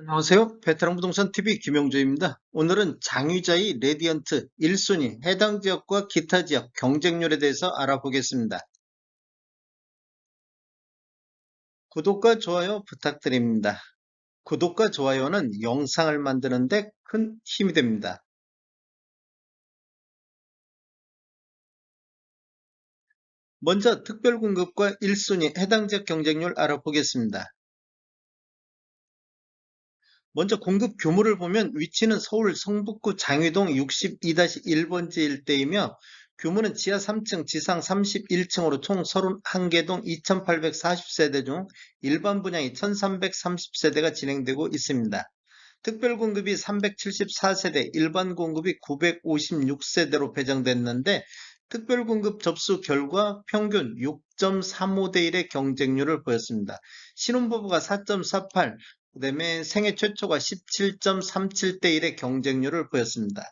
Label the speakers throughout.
Speaker 1: 안녕하세요. 베테랑 부동산 TV 김영조입니다. 오늘은 장유자의 레디언트 1순위 해당 지역과 기타 지역 경쟁률에 대해서 알아보겠습니다. 구독과 좋아요 부탁드립니다. 구독과 좋아요는 영상을 만드는데 큰 힘이 됩니다. 먼저 특별공급과 1순위 해당 지역 경쟁률 알아보겠습니다. 먼저 공급 규모를 보면 위치는 서울 성북구 장위동 62-1번지 일대이며 규모는 지하 3층, 지상 31층으로 총 31개 동 2840세대 중 일반 분양이 1330세대가 진행되고 있습니다. 특별 공급이 374세대, 일반 공급이 956세대로 배정됐는데 특별 공급 접수 결과 평균 6.35대 1의 경쟁률을 보였습니다. 신혼부부가 4.48, 그 다음에 생애 최초가 17.37대 1의 경쟁률을 보였습니다.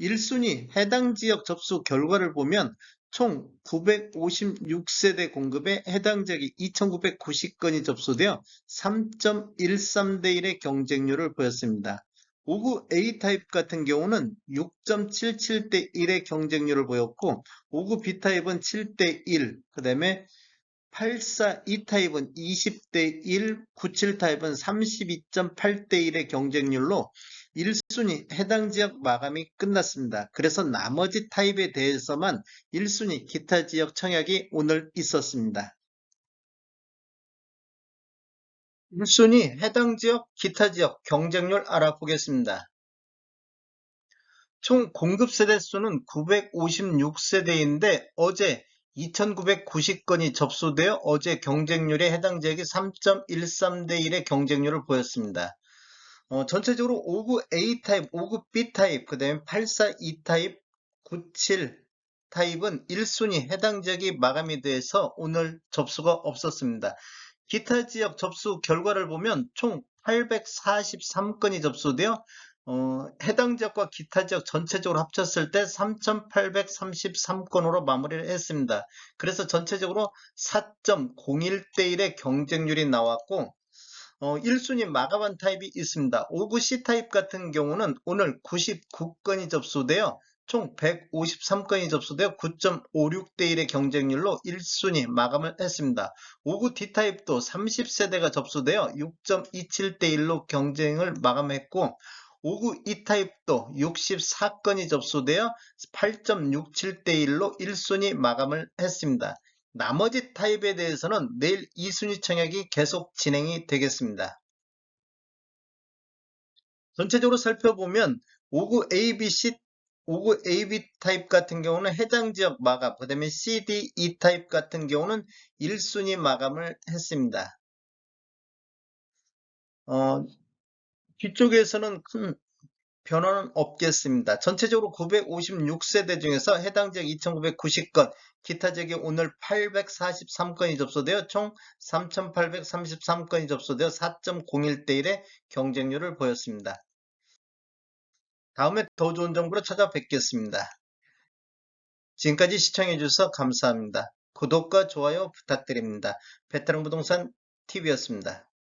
Speaker 1: 1순위 해당 지역 접수 결과를 보면 총 956세대 공급에 해당 지역이 2990건이 접수되어 3.13대 1의 경쟁률을 보였습니다. 5구 A타입 같은 경우는 6.77대 1의 경쟁률을 보였고 5구 B타입은 7대 1, 그 다음에 84 2 타입은 20대 1, 97 타입은 32.8대 1의 경쟁률로 1순위 해당 지역 마감이 끝났습니다. 그래서 나머지 타입에 대해서만 1순위 기타 지역 청약이 오늘 있었습니다. 1순위 해당 지역 기타 지역 경쟁률 알아보겠습니다. 총 공급 세대 수는 956세대인데 어제 2990건이 접수되어 어제 경쟁률에 해당 지역이 3.13 대 1의 경쟁률을 보였습니다. 어, 전체적으로 59 A타입, 59 B타입, 그 다음에 84 E타입, 97 타입은 1순위 해당 지역이 마감이 돼서 오늘 접수가 없었습니다. 기타 지역 접수 결과를 보면 총 843건이 접수되어 어, 해당 지역과 기타 지역 전체적으로 합쳤을 때 3,833건으로 마무리를 했습니다. 그래서 전체적으로 4.01대 1의 경쟁률이 나왔고 어, 1순위 마감한 타입이 있습니다. 5구 C타입 같은 경우는 오늘 99건이 접수되어 총 153건이 접수되어 9.56대 1의 경쟁률로 1순위 마감을 했습니다. 5구 D타입도 30세대가 접수되어 6.27대 1로 경쟁을 마감했고 5구 E타입도 64건이 접수되어 8.67대 1로 1순위 마감을 했습니다. 나머지 타입에 대해서는 내일 2순위 청약이 계속 진행이 되겠습니다. 전체적으로 살펴보면 5구 ABC 5구 AB 타입 같은 경우는 해당 지역 마감, 그 다음에 CD, E 타입 같은 경우는 1순위 마감을 했습니다. 어, 뒤쪽에서는 큰 변화는 없겠습니다. 전체적으로 956세대 중에서 해당 지역 2990건, 기타 지역이 오늘 843건이 접수되어 총 3833건이 접수되어 4.01대 1의 경쟁률을 보였습니다. 다음에 더 좋은 정보로 찾아뵙겠습니다. 지금까지 시청해주셔서 감사합니다. 구독과 좋아요 부탁드립니다. 베테랑 부동산 TV였습니다.